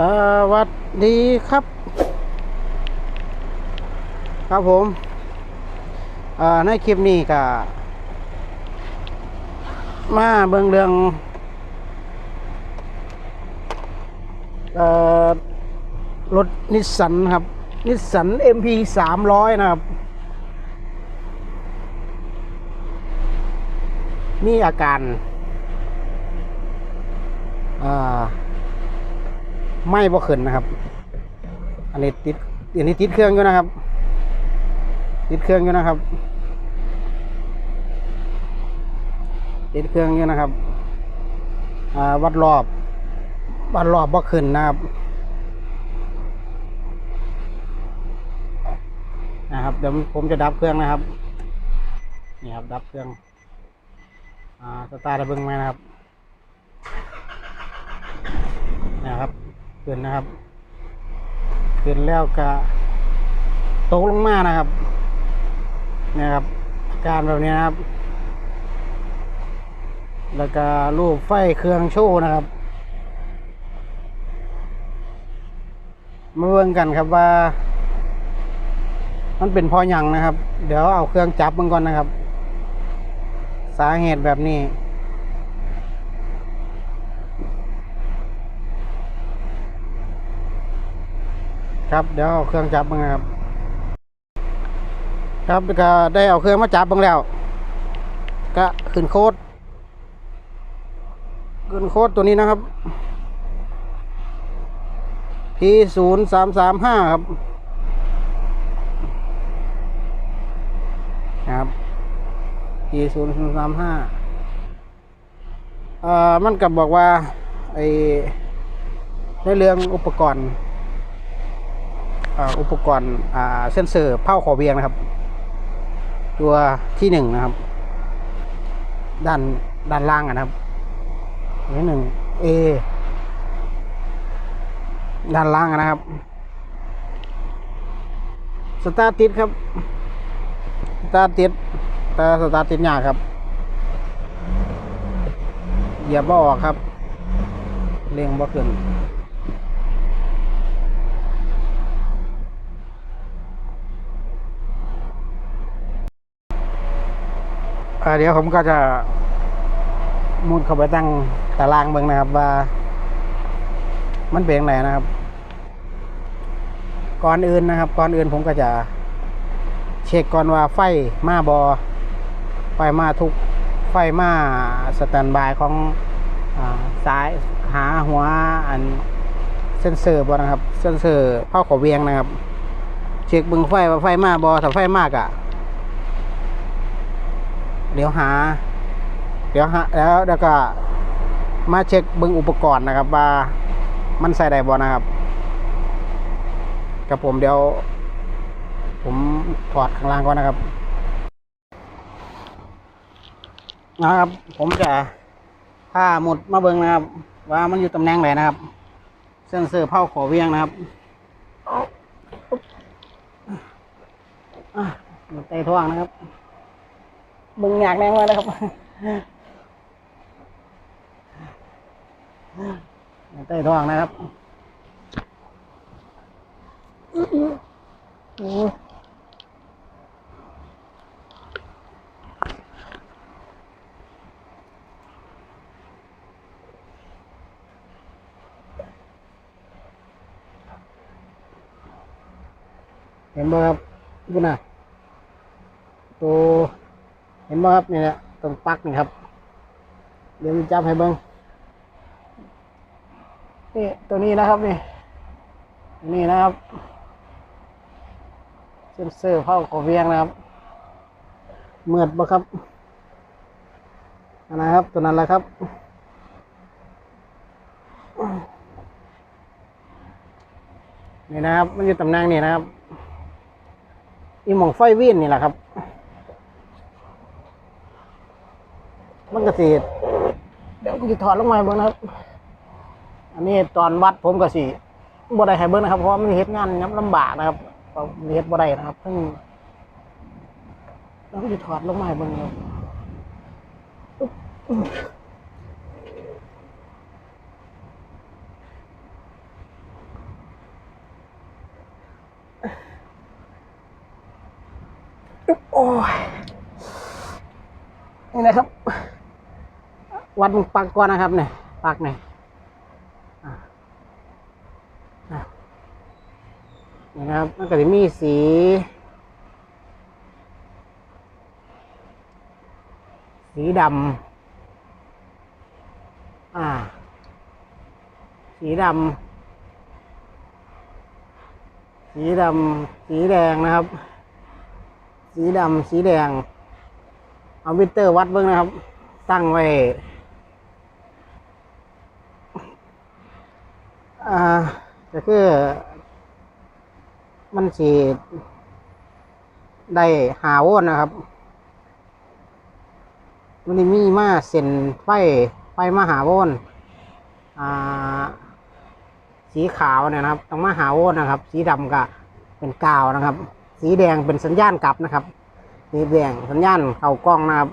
สวัสดีครับ ครับผมในคลิปนี้ก็มาเบิ่งเรื่องรถนิสสันครับ นิสสัน MP 300 นะครับ มีอาการอ่า ไม่บ่ขึ้นนะครับ อันนี้ติดอันนี้ติดเครื่องอยู่นะครับ ติดเครื่องอยู่นะครับ ติดเครื่องอยู่นะครับอ่าวัดรอบวัดรอบบ่ขึ้นนะครับนะครับเดี๋ยวผมจะดับเครื่องนะครับนี่ครับดับเครื่องอ่าสตาร์ทเบิ้งไหมนะครับนะครับ ขึ้นนะครับขึ้นแล้วก็ตกลงมานะครับเนี่ยครับอาการแบบนี้นะครับ แล้วก็รูปไฟเครื่องโชว์นะครับมาเบิ่งกันครับว่า มันเป็นพอหยังนะครับ เดี๋ยวเอาเครื่องจับมันก่อนนะครับ สาเหตุแบบนี้ ครับเดี๋ยวเอาเครื่องจับมึงครับ ครับก็ได้เอาเครื่องมาจับมึงแล้ว ก็ขึ้นโคดขึ้นโคดตัวนี้นะครับ P ศูนย์สามสามห้าครับครับ P ศูนย์สามห้าเอ่อมันกับบอกว่าไอในเรื่องอุปกรณ์ อุปกรณ์เซนเซอร์เผาขอเวียงนะครับ ตัวที่หนึ่งนะครับ ด้านด้านล่างนะครับตัวที่หนึ่ง A ด้านล่างนะครับสตาร์ติดครับสตาร์ติดแต่สตาร์ติดยากครับเหยียบบ่ออกครับเร่งบ่ขึ้น อ่าเดี๋ยวผมก็จะมุดเข้าไปตั้งตารางเบิ่งนะครับว่า มันเป็นยังไงนะครับ ก่อนอื่นนะครับ ก่อนอื่นผมก็จะ เช็คก่อนว่าไฟมาบอไฟมาทุกไฟมาสแตนบายของอสายหาหัวอันเซนเซอร์บอนะครับ เซนเซอร์เผาขอเวียงนะครับ เช็คบึงไฟว่าไฟมาบอถ้าไฟมากอะ เดี๋ยวหา เดี๋ยวหาแล้วแล้วก็มาเช็คเบิ้งอุปกรณ์นะครับว่ามันใส่ได้บ่นะครับกับผมเดี๋ยว ผมถอดข้างล่างก่อนนะครับนะครับ ผมจะผ้าหมดมาเบิ้งนะครับ ว่ามันอยู่ตำแหน่งไหนนะครับ เส้นเสือเผาขอเวียงนะครับอะมุดไตท่วงนะครับ บึงอยากแน่มานะครับใต้ท้องนะครับโอ้เห็นบ่ครับบุญน่ะตัว เห็นไหมครับนี่แหละตรงปักนี่ครับ เดี๋ยวจะจับให้เบิ้งนี่ตัวนี้นะครับนี่นี่นะครับเซนเซอร์เข้าขอเวียงนะครับเมือดบ่ครับอันะครับ ตัวนั้นแหละครับนี่นะครับ มันอยู่ตำแหน่งนี่นะครับอีหมองไฟวิ่นนี่แหละครับ สีเดี๋ยวจะถอดลงมาเบิ้งนะครับ อันนี้ตอนวัดผมก็สีบ่ได้ใเบิ้งนะครับ เพราะมันเฮ็ดงานน้ำลำบากนะครับเฮ็ดบ่ไดนะครับเพิ่งเล้วก็จะถอดลงมาเบิ้งครับโอ้ยนี่นะครับ วัดมึงปักก่อนนะครับเนี่ยปักเนี่ยนี่นะครับมันก็จะมีสี สีดำอ่า สีดำสีดำสีแดงนะครับ สีดำสีแดง เอามิเตอร์วัดเบิ้งนะครับ ตั้งไว้ อ่าก็คือ มันสีได้หาโวลต์นะครับ มันมีมีมาเส้นไฟไฟมาหาโวลต์อ่า สีขาวเนี่ยนะครับ ต้องมาหาโวลต์นะครับ สีดำก็เป็นกาวนะครับ สีแดงเป็นสัญญาณกลับนะครับ สีแดงสัญญาณเข้ากล้องนะครับ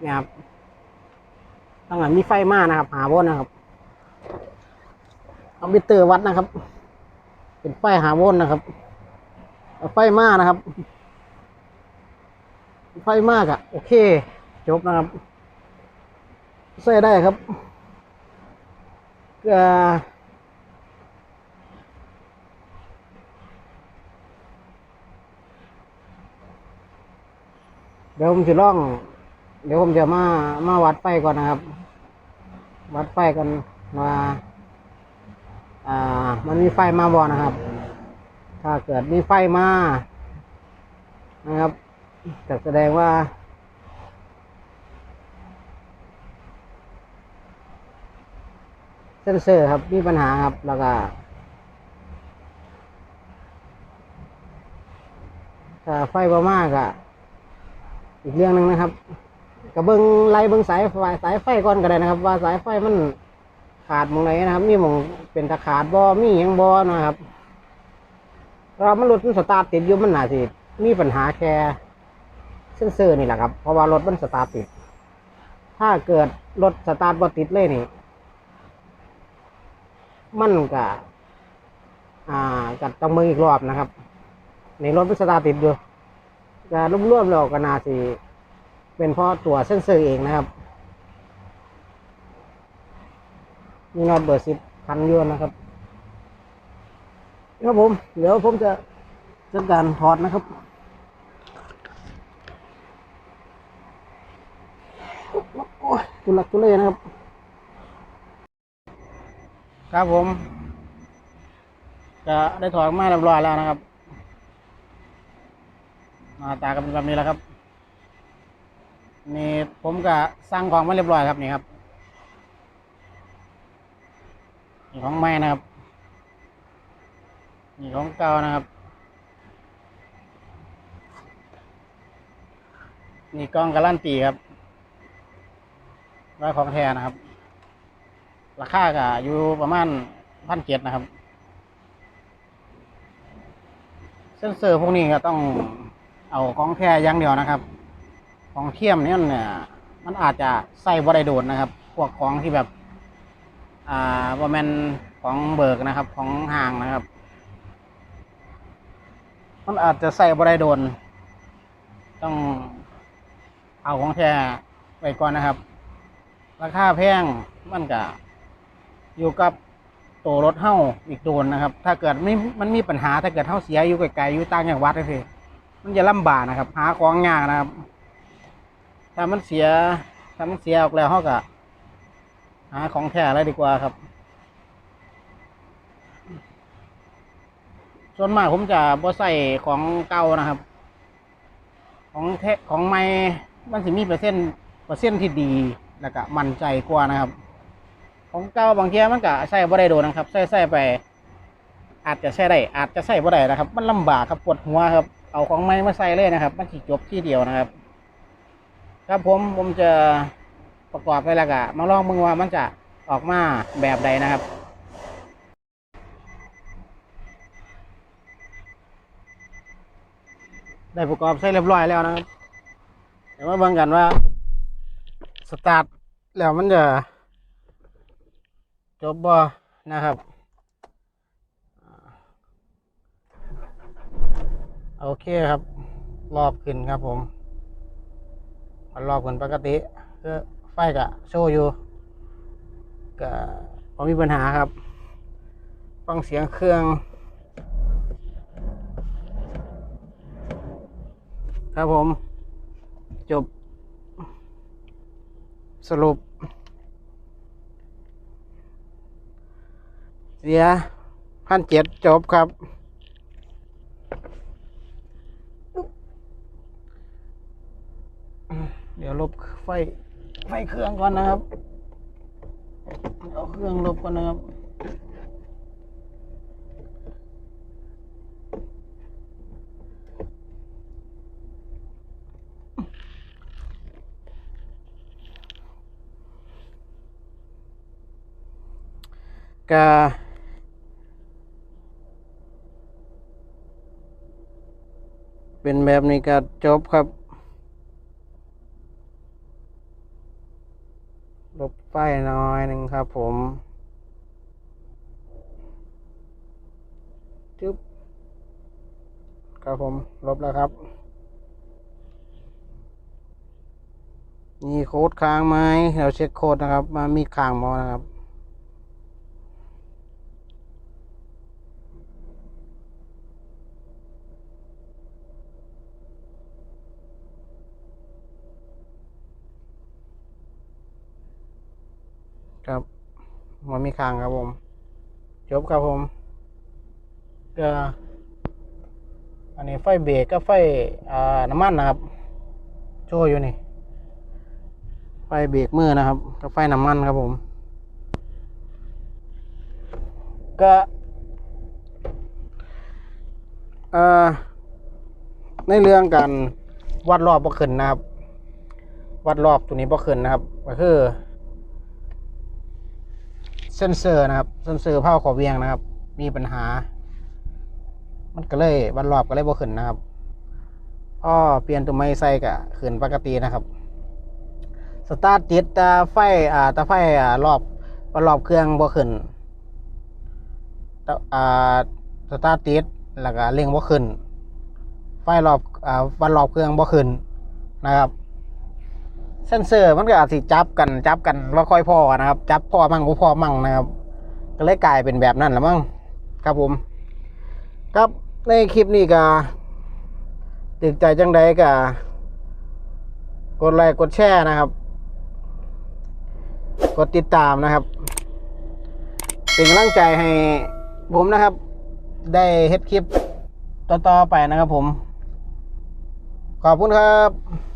เนี่ยครับต้องมีไฟมานะครับ หาโวลต์นะครับ เอามิเตอร์วัดนะครับ เป็นไฟหาวลต์นะครับไฟมากนะครับ ไฟมากอะโอเค จบนะครับใส่ได้ครับก็เดี๋ยวผมจะล่อง เดี๋ยวผมจะมา มาวัดไฟก่อนนะครับ วัดไฟกันว่า อ่า มันมีไฟมาบ่นะครับ ถ้าเกิดมีไฟมานะครับจะแสดงว่า เซนเซอร์ครับมีปัญหาครับแล้วก็ถ้าไฟบ่มากอะอีกเรื่องหนึ่งนะครับกับเบิ้งไล่เบิ้งสายไฟสายไฟก่อนก็ได้นะครับ ว่าสายไฟมัน ขาดมองไหนนะครับ มีมองเป็นตะขาดบ่มีหยังบ่นะครับ เรามันรถมันสตาร์ทติดอยู่มันหนาสิมีปัญหาแค่เซนเซอร์นี่แหละครับ เพราะว่ารถมันสตาร์ทติด ถ้าเกิดรถสตาร์ทบ่ติดเลยนี่ มันก็อ่ากัดต้องมืออีกรอบนะครับ ในรถมันสตาร์ทติดอยู่จะรวมๆแล้วก็น่าสิเป็นเพราะตัวเซนเซอร์เองนะครับ มีน็อตเบอร์สิบพันยวนนะครับครับผม เดี๋ยวผมจะจัดการถอดนะครับโอ้ยตุลักตุเลนะครับ ครับผม จะได้ถอดมาเรียบร้อยแล้วนะครับหน้าตาก็เป็นแบบนี้แล้วครับ นี่ผมก็สั่งของมาเรียบร้อยครับนี่ครับ นี่ของใหม่นะครับ นี่ของเก่านะครับ นี่กล้องการันตีครับว่าของแท้นะครับ ราคาก็อยู่ประมาณพันเจ็ดนะครับ เซนเซอร์พวกนี้ก็ต้องเอาของแท้อย่างเดียวนะครับ ของเทียมเนี่ยมันอาจจะใส่บ่ได้โดดนะครับ พวกของที่แบบ อ่าว่าแมนของเบิกนะครับของห่างนะครับ มันอาจจะใส่บ่ไดโดน ต้องเอาของแท้ไว้ก่อนนะครับ ราคาแพงมันก็อยู่กับตัวรถเฮ้าอีกโดนนะครับ ถ้าเกิดไม่มันมีปัญหาถ้าเกิดเฮ้าเสียอยู่ไกลๆอยู่ต่างจังหวัดก็คือมันจะลำบากนะครับ หาของยากนะครับ ถ้ามันเสียถ้ามันเสียออกแล้วเขาก็ หาของแท้อะไรดีกว่าครับ ส่วนมากผมจะบ่ใส่ของเก่านะครับ ของแท้ของใหม่มันสิมีเปอร์เซ็นต์เปอร์เซ็นต์ที่ดีแล้วก็มั่นใจกว่านะครับ ของเก่าบางทีมันก็ใส่บ่ได้โดนนะครับใส่ใส่ไป อาจจะใส่ได้อาจจะใส่บ่ได้นะครับ มันลำบากครับปวดหัวครับ เอาของใหม่มาใส่เลยนะครับ มันสิจบที่เดียวนะครับ ครับผมผมจะ ประกอบไปแล้วก็มาลองมึงว่ามันจะออกมาแบบใดนะครับได้ประกอบใส่เรียบร้อยแล้วนะครับเดี๋ยวมาเบิ่งกันว่าสตาร์ทแล้วมันจะจบบ่นะครับ โอเคครับ รอบขึ้นครับผมมันรอบขึ้นปกติคือ ฟกะโชว์อยู่ก็พอมีปัญหาครับ ฟังเสียงเครื่องครับผม จบ สรุป เสียพันเจ็ดจบครับ เดี๋ยวลบไฟ ไฟเครื่องก่อนนะครับเอาเครื่องลบก่อนนะครับก็เป็นแบบนี้ก็จบครับ ลบไฟน้อยหนึ่งครับผมจึ๊บครับผม ลบแล้วครับมีโค้ดค้างไหมเราเช็คโค้ดนะครับ มามีค้างมอนะครับ ครับมันมีค้างครับผม จบครับผมก็อันนี้ไฟเบรกก็ไฟน้ำมันนะครับ โชว์อยู่นี่ ไฟเบรกมือนะครับก็ไฟน้ำมันครับผม ก็อ่อในเรื่องการวัดรอบบ่ขึ้นนะครับ วัดรอบตัวนี้บ่ขึ้นนะครับ ก็คือ เซนเซอร์นะครับ เซนเซอร์เผาขอเวียงนะครับ มีปัญหา มันก็เลยวันรอบก็เลยบ่ขึ้นนะครับพอเปลี่ยนตัวไม้ใส่ก็ขึ้นปกตินะครับ สตาร์ทติดตาไฟอ่าตาไฟอ่ารอบวันรอบเครื่องบ่ขึ้นตาอ่าสตาร์ทติดแล้วก็เร่งบ่ขึ้น ไฟรอบอ่าวันรอบเครื่องบ่ขึ้นนะครับ เซนเซอร์มันก็อาจสิจับกันจับกันว่าค่อยพอนะครับ จับพอมั่งบ่พอมั่งนะครับ ก็เลยกลายเป็นแบบนั้นละมั้งครับผม ครับในคลิปนี้ก็ติดใจจังใดก็กดไลค์กดแชร์นะครับ กดติดตามนะครับ เป็นกำลังใจให้ผมนะครับ ได้เฮ็ดคลิปต่อๆไปนะครับผม ขอบคุณครับ